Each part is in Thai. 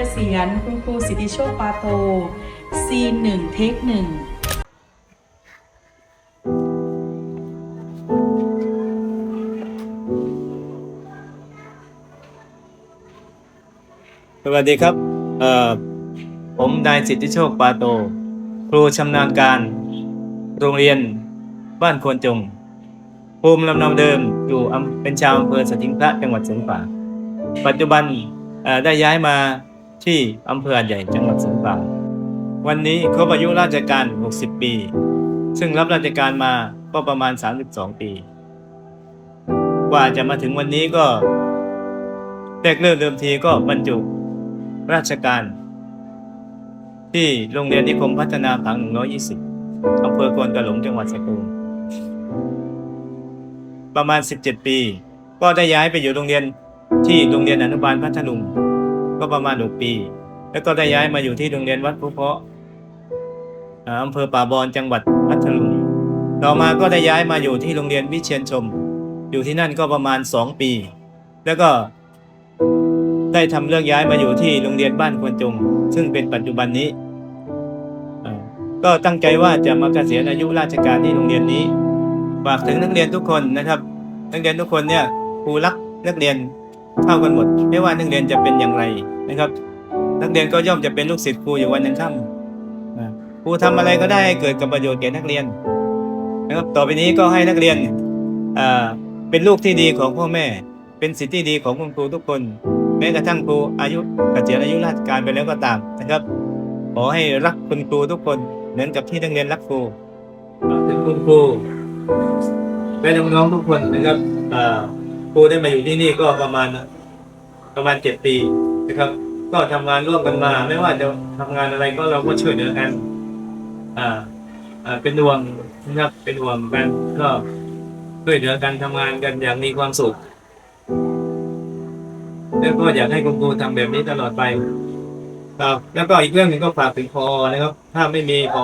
เกษียณคุณครูสิทธิโชคปาโตซีนหนึ่งเทคหนึ่งสวัสดีครับ เอ่อ ผมนายสิทธิโชคปาโต ครูชำนาญการ โรงเรียนบ้านควรจง ภูมิลำเนาเดิมอยู่เป็นชาวอำเภอสถิงพระจังหวัดสงขลา ปัจจุบันได้ย้ายมา ที่อำเภอใหญ่จังหวัดสงขลาวันนี้ครบอายุราชการ 60 ปี ซึ่งรับราชการมาก็ประมาณ 32 ปี กว่าจะมาถึงวันนี้ก็แรกเริ่มเดิมทีก็บรรจุราชการ ที่โรงเรียนนิคมพัฒนาผัง 120อำเภอควนกระหลงจังหวัดสตูลประมาณ 17 ปี ก็ได้ย้ายไปอยู่โรงเรียนที่โรงเรียนอนุบาลพัทลุง ก็ประมาณ6ปี แล้วก็ได้ย้ายมาอยู่ที่โรงเรียนวัดภูเพาะอ่าอำเภอป่าบอนจังหวัดพัทลุงต่อมาก็ได้ย้ายมาอยู่ที่โรงเรียนวิเชียนชม อยู่ที่นั่นก็ประมาณ2ปี แล้วก็ได้ทำเรื่องย้ายมาอยู่ที่โรงเรียนบ้านควรจง ซึ่งเป็นปัจจุบันนี้อ่อก็ตั้งใจว่าจะมาเกษียณอายุราชการที่โรงเรียนนี้ฝากถึงนักเรียนทุกคนนะครับ นักเรียนทุกคนเนี่ยครูรักนักเรียน เท่ากันหมด ไม่ว่านักเรียนจะเป็นอย่างไรนะครับ นักเรียนก็ย่อมจะเป็นลูกศิษย์ครูอยู่วันยังค่ำครูทำอะไรก็ได้ให้เกิดกับประโยชน์แก่นักเรียนนะครับต่อไปนี้ก็ให้นักเรียนเป็นลูกที่ดีของพ่อแม่ เป็นสิทธิ์ที่ดีของคุณครูทุกคน แม้กระทั่งครูอายุเกษียณอายุราชการไปแล้วก็ตามนะครับ ขอให้รักคุณครูทุกคนเหมือนกับที่นักเรียนรักครูถึงคุณครูและน้องๆทุกคนนะครับ ครูได้มาอยู่ที่นี่ก็ประมาณประมาณเจ็ดปีนะครับ ก็ทำงานร่วมกันมา ไม่ว่าจะทำงานอะไรก็เราก็ช่วยเหลือกัน อ่า อ่าเป็นห่วงนะครับเป็นห่วงกันก็ช่วยเหลือกันทำงานกันอย่างมีความสุขแล้วก็อยากให้คุณครูทำแบบนี้ตลอดไปครับแล้วก็อีกเรื่องหนึ่งก็ฝากถึงพอนะครับ ถ้าไม่มีพอ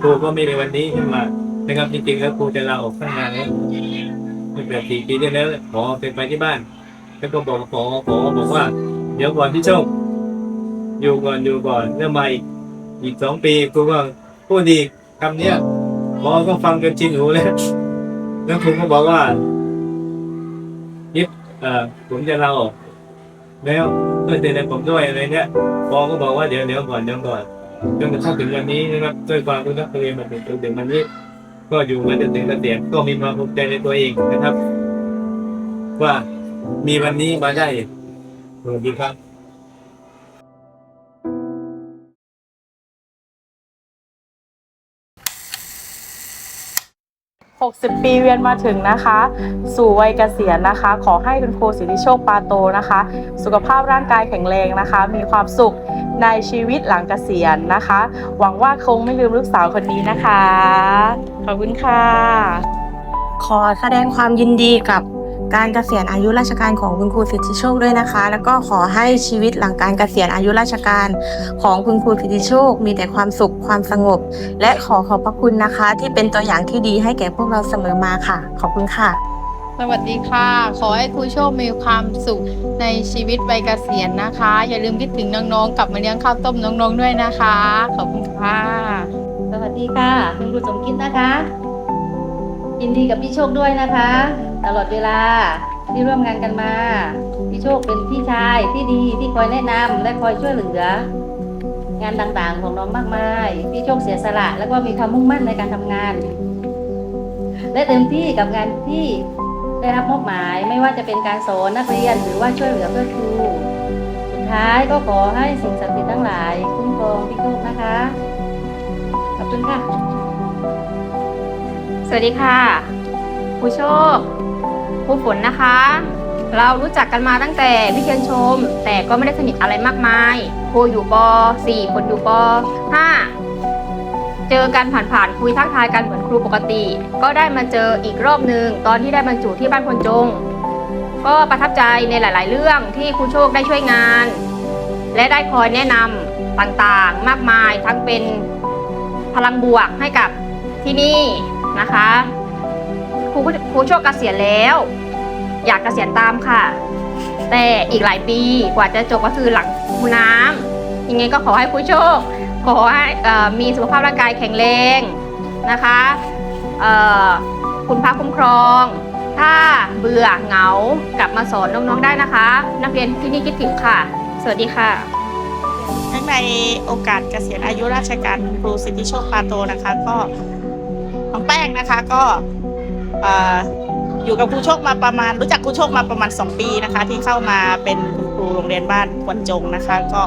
ครูก็ไม่มีวันนี้ขึ้นมานะครับจริงๆแล้วครูจะลาออกตั้งนานแล้ว ตั้งแต่สี่ปีที่แล้วพอเป็นไปที่บ้าน แล้วก็บอกพอพอบอกว่า เดี๋ยวก่อนพี่โชคอยู่ก่อนอยู่ก่อนแล้วมาอีกอีกสองปีครูก็พูดดีคำเนี้ยพอก็ฟังจนชินหูแล้วแล้วครูก็บอกว่าเอ่อผมจะลาออกแล้วเพื่อเตือนผมด้วยอะไรเนี้ยปอก็บอกว่าเดี๋ยวเดี๋ยวก่อนเดี๋ยวก่อนจนกระทั่งถึงวันนี้นะครับด้วยความรู้นักเรียนมาถึงถึงวันนี้ ก็อยู่มาจนถึงเกษียณก็มีความภูมิใจในตัวเองนะครับ ว่ามีวันนี้มาได้สวัสดีครับ60 ปีเวียนมาถึงนะคะ สู่วัยเกษียณนะคะ ขอให้คุณครูสิทธิโชคปาโตนะคะ สุขภาพร่างกายแข็งแรงนะคะ มีความสุข ในชีวิตหลังเกษียณนะคะ หวังว่าคงไม่ลืมลูกสาวคนนี้นะคะ ขอบคุณค่ะ ขอแสดงความยินดีกับการเกษียณอายุราชการของคุณครูสิทธิโชคด้วยนะคะ แล้วก็ขอให้ชีวิตหลังการเกษียณอายุราชการของคุณครูสิทธิโชค มีแต่ความสุขความสงบ และขอขอบพระคุณนะคะ ที่เป็นตัวอย่างที่ดีให้แก่พวกเราเสมอมาค่ะ ขอบคุณค่ะ สวัสดีค่ะ ขอให้ครูโชคมีความสุขในชีวิตวัยเกษียณนะคะ อย่าลืมคิดถึงน้องๆกลับมาเลี้ยงข้าวต้มน้องๆด้วยนะคะ ขอบคุณค่ะ สวัสดีค่ะ คุณครูสมคิดนะคะ ยินดีกับพี่โชคด้วยนะคะ ตลอดเวลาที่ร่วมงานกันมา พี่โชคเป็นพี่ชายที่ดีที่คอยแนะนำและคอยช่วยเหลือ งานต่างๆของน้องมากมาย พี่โชคเสียสละ แล้วก็มีความมุ่งมั่นในการทำงาน และเต็มที่กับงานที่ ได้รับมอบหมายไม่ว่าจะเป็นการสอนนักเรียนหรือว่าช่วยเหลือเพื่อนครู สุดท้ายก็ขอให้สิ่งศักดิ์สิทธิ์ทั้งหลาย คุ้มครองพี่โชคนะคะ ขอบคุณค่ะ สวัสดีค่ะครูโชคครูฝนนะคะ เรารู้จักกันมาตั้งแต่วิเชียนชม แต่ก็ไม่ได้สนิทอะไรมากมายครูอยู่ป .4 คนอยู่ป .5 เจอกันผ่านๆคุยทักทายกันเหมือนครูปกติ ก็ได้มาเจออีกรอบหนึ่งตอนที่ได้บรรจุที่บ้านพลจง ก็ประทับใจในหลาย ๆ เรื่องที่ครูโชคได้ช่วยงาน และได้คอยแนะนำต่างๆ มากมายทั้งเป็นพลังบวกให้กับที่นี่นะคะครูครูโชคเกษียณแล้ว อยากเกษียณตามค่ะ แต่อีกหลายปีกว่าจะจบก็คือหลังคูน้ำยังไงก็ขอให้ผู้โชค ขอให้เอ่อมีสุขภาพร่างกายแข็งแรงนะคะคุณพระคุ้มครอง ถ้าเบื่อเหงากลับมาสอนน้องๆได้นะคะ นักเรียนที่นี่คิดถึงค่ะ สวัสดีค่ะเนื่องในโอกาสเกษียณอายุราชการครูสิทธิโชคปาโตนะคะก็น้องแป้งนะคะก็เอ่อยู่กับครูโชคมาประมาณ รู้จักครูโชคมาประมาณ 2 ปีนะคะ ที่เข้ามาเป็นครูโรงเรียนบ้านควนจงนะคะ ก็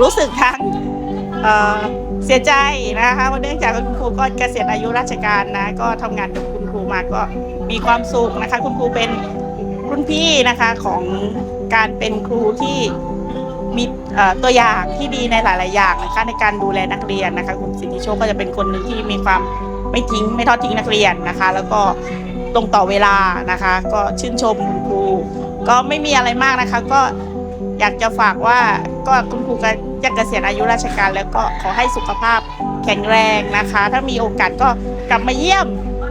รู้สึกทั้ง เเสียใจนะคะเพราะเนื่องจากคุณครูก็เกษียณอายุราชการนะก็ทำงานกับคุณครูมาก็มีความสุขนะคะ คุณครูเป็นรุ่นพี่นะคะของการเป็นครูที่มีตัวอย่างที่ดีในหลาย ๆ อย่างนะคะในการดูแลนักเรียนนะคะ คุณสิทธิโชคก็จะเป็นคนหนึ่งที่มีความไม่ทิ้งไม่ทอดทิ้งนักเรียนนะคะ แล้วก็ตรงต่อเวลานะคะ ก็ชื่นชมคุณครูก็ไม่มีอะไรมากนะคะ ก็ อยากจะฝากว่าก็คุณครูก็จะเกษียณอายุราชการแล้วก็ขอให้สุขภาพแข็งแรงนะคะ ถ้ามีโอกาสก็กลับมาเยี่ยม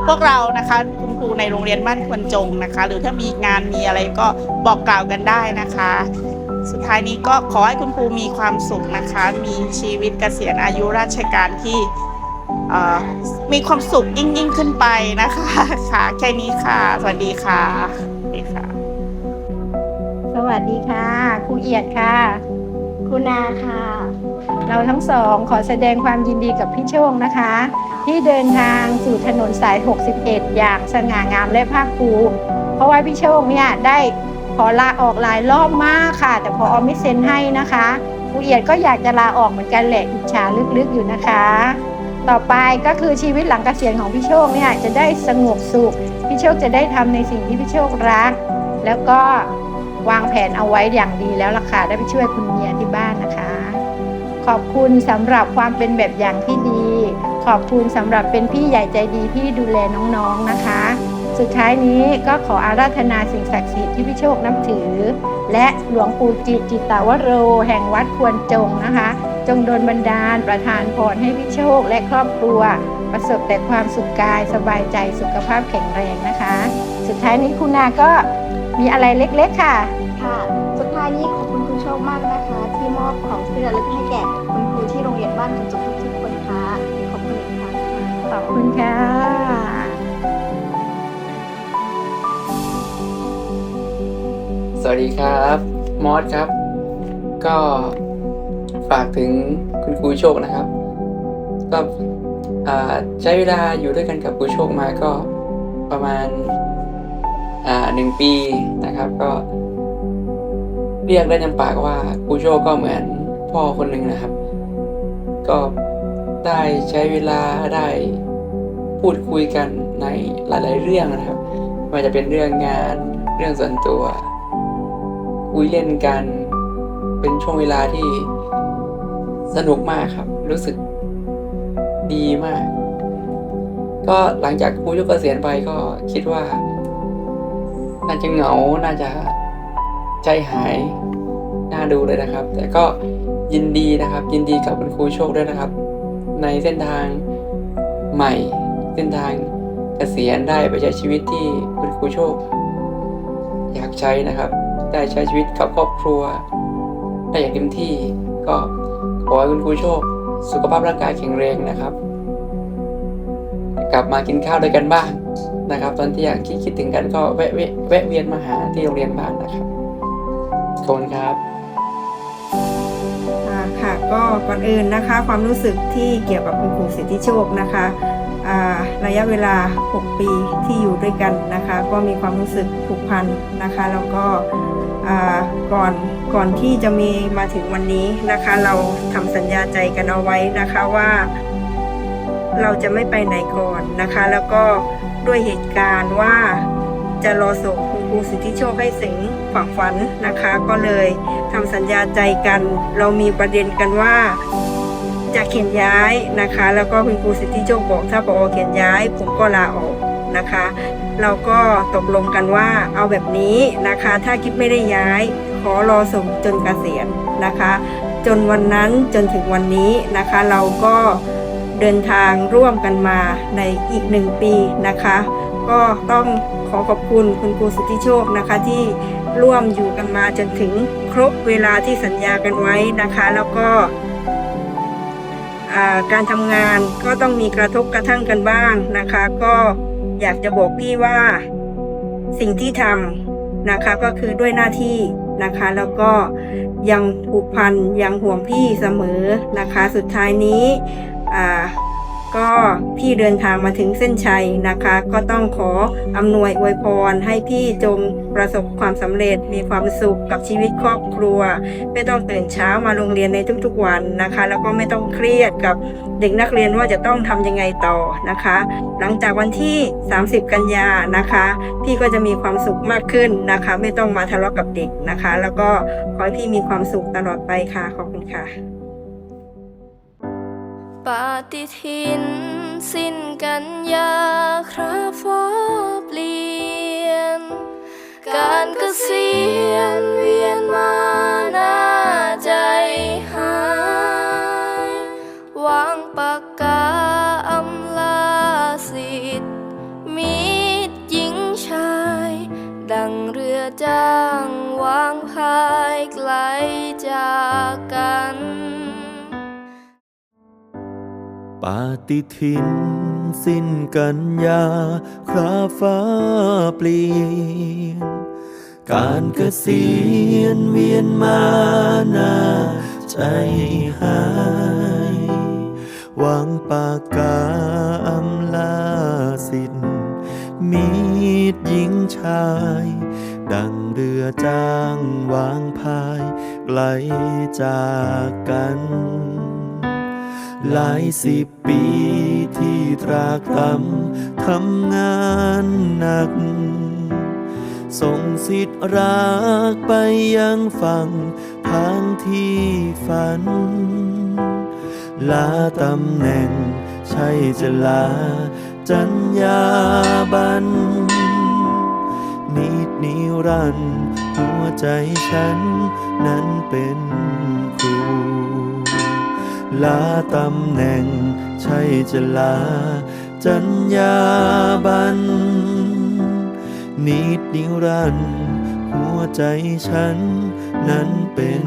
พวกเรานะคะ คุณครูในโรงเรียนบ้านควนจงนะคะ หรือถ้ามีงานมีอะไรก็บอกกล่าวกันได้นะคะ สุดท้ายนี้ก็ขอให้คุณครูมีความสุขนะคะ มีชีวิตเกษียณอายุราชการที่มีความสุขยิ่งยิ่งขึ้นไปนะคะ ค่ะแค่นี้ค่ะ สวัสดีค่ะ วัสดีค่ะ ครูเอียดค่ะ ครูนาค่ะ เราทั้งสองขอแสดงความยินดีกับพี่โชคนะคะ ที่เดินทางสู่ถนนสาย 61 อย่างสง่างามและภาคภูมิเพราะว่าพี่โชคเนี่ยได้ขอลาออกหลายรอบมากค่ะ แต่พออไม่เซ็นให้นะคะครูเอียดก็อยากจะลาออกเหมือนกันแหละอิจฉาลึกๆอยู่นะคะ ต่อไปก็คือชีวิตหลังเกษียณของพี่โชคเนี่ยจะได้สงบสุขพี่โชคจะได้ทำในสิ่งที่พี่โชครัก แล้วก็ วางแผนเอาไว้อย่างดีแล้วล่ะค่ะได้ไปช่วยคุณเมียที่บ้านนะคะ ขอบคุณสำหรับความเป็นแบบอย่างที่ดี ขอบคุณสำหรับเป็นพี่ใหญ่ใจดีที่ดูแลน้องๆนะคะ สุดท้ายนี้ก็ขออาราธนาสิ่งศักดิ์สิทธิ์ที่พี่โชคนับถือ และหลวงปู่จิตจิตตาวโร แห่งวัดควรจงนะคะ จงโดนบันดาลประทานพรให้พี่โชคและครอบครัว ประสบแต่ความสุขกายสบายใจสุขภาพแข็งแรงนะคะ สุดท้ายนี้คุณนาก็ มีอะไรเล็กๆค่ะ ค่ะ สุดท้ายนี้ขอบคุณคุณโชคมากนะคะ ที่มอบของที่ระลึกให้แก่คุณครูที่โรงเรียนบ้านคุณจุกทุกๆคนค่ะ ขอบคุณอีกครั้งค่ะ ขอบคุณค่ะสวัสดีครับ มอสครับ ก็ฝากถึงคุณครูโชคนะครับ ก็อ่าใช้เวลาอยู่ด้วยกันกับครูโชคมาก็ประมาณ อ่าหนึ่งปีนะครับก็ เรียกได้จำปากว่าครูโชก็เหมือนพ่อคนหนึ่งนะครับ ก็ได้ใช้เวลาได้พูดคุยกันในหลาย ๆ เรื่องนะครับไม่ว่าจะเป็นเรื่องงานเรื่องส่วนตัว คุยเล่นกัน เป็นช่วงเวลาที่สนุกมากครับ รู้สึกดีมาก ก็หลังจากครูยกเกษียณไปก็คิดว่า น่าจะเหงา น่าจะใจหาย น่าดูเลยนะครับ แต่ก็ยินดีนะครับ ยินดีกับคุณครูโชคด้วยนะครับ ในเส้นทางใหม่ เส้นทางเกษียณได้ไปใช้ชีวิตที่คุณครูโชค อยากใช้นะครับ ได้ใช้ชีวิตกับครอบครัวได้อย่างเต็มที่ก็ขอให้คุณครูโชค สุขภาพร่างกายแข็งแรงนะครับ กลับมากินข้าวด้วยกันบ้าง นะครับ ตอนที่อยากคิดคิดถึงกันก็แวะแวะแวะเวียนมาหาที่โรงเรียนบ้านนะครับขอบคุณครับค่ะก็ก่อนอื่นนะคะ ความรู้สึกที่เกี่ยวกับคุณครูสิทธิโชคนะคะอ่าระยะเวลา 6 ปีที่อยู่ด้วยกันนะคะ ก็มีความรู้สึกผูกพันนะคะ แล้วก็ก่อนก่อนที่จะมีมาถึงวันนี้นะคะ เราทำสัญญาใจกันเอาไว้นะคะว่า เราจะไม่ไปไหนก่อนนะคะ แล้วก็ ด้วยเหตุการณ์ว่าจะรอส่งคุณครูสิทธิโชคให้ถึงฝั่งฝันนะคะ ก็เลยทำสัญญาใจกัน เรามีประเด็นกันว่า จะเขียนย้ายนะคะ แล้วก็คุณครูสิทธิโชคบอกถ้าปอเขียนย้าย ผมก็ลาออกนะคะ เราก็ตกลงกันว่าเอาแบบนี้นะคะ ถ้าคิดไม่ได้ย้าย ขอรอส่งจนเกษียณนะคะ จนวันนั้นจนถึงวันนี้นะคะ เราก็ เดินทางร่วมกันมาในอีกหนึ่งปีนะคะ ก็ต้องขอขอบคุณคุณครูสุทธิโชคนะคะที่ร่วมอยู่กันมาจนถึงครบเวลาที่สัญญากันไว้นะคะ แล้วก็การทำงานก็ต้องมีกระทบกระทั่งกันบ้างนะคะ ก็อยากจะบอกพี่ว่าสิ่งที่ทำนะคะก็คือด้วยหน้าที่นะคะ แล้วก็ยังผูกพันยังห่วงพี่เสมอนะคะ สุดท้ายนี้ อ่าก็พี่เดินทางมาถึงเส้นชัยนะคะ ก็ต้องขออำนวยอวยพรให้พี่จงประสบความสำเร็จมีความสุขกับชีวิตครอบครัว ไม่ต้องตื่นเช้ามาโรงเรียนในทุกๆวันนะคะ แล้วก็ไม่ต้องเครียดกับเด็กนักเรียนว่าจะต้องทำยังไงต่อนะคะ หลังจากวันที่ 30 กันยานะคะ พี่ก็จะมีความสุขมากขึ้นนะคะ ไม่ต้องมาทะเลาะกับเด็กนะคะ แล้วก็ขอให้พี่มีความสุขตลอดไปค่ะขอบคุณค่ะ ปฏิทิน สิ้นกันยาคราฟ้าเปลี่ยน การเกษียณเวียนมาหน้า ฏิทินสิ้นกันยาคราฟ้าเปลี่ยน การเกษียณเวียนมาหน้าใจหายวางปากกาอำลาสิทธิ์มีดหญิงชาย ดังเรือจ้างวางพายไกลจากกัน หลายสิบปีที่ตรากตรำทำงานหนัก ส่งสิทธิ์รักไปยังฝั่งทางที่ฝัน ลาตำแหน่งใช่จะลา จัญญาบันนิดนิรันหัวใจฉันนั้นเป็นครู ลาตำแหน่ง ใช่จะลา จัญญาบัน นิดนิรันหัวใจฉันนั้นเป็น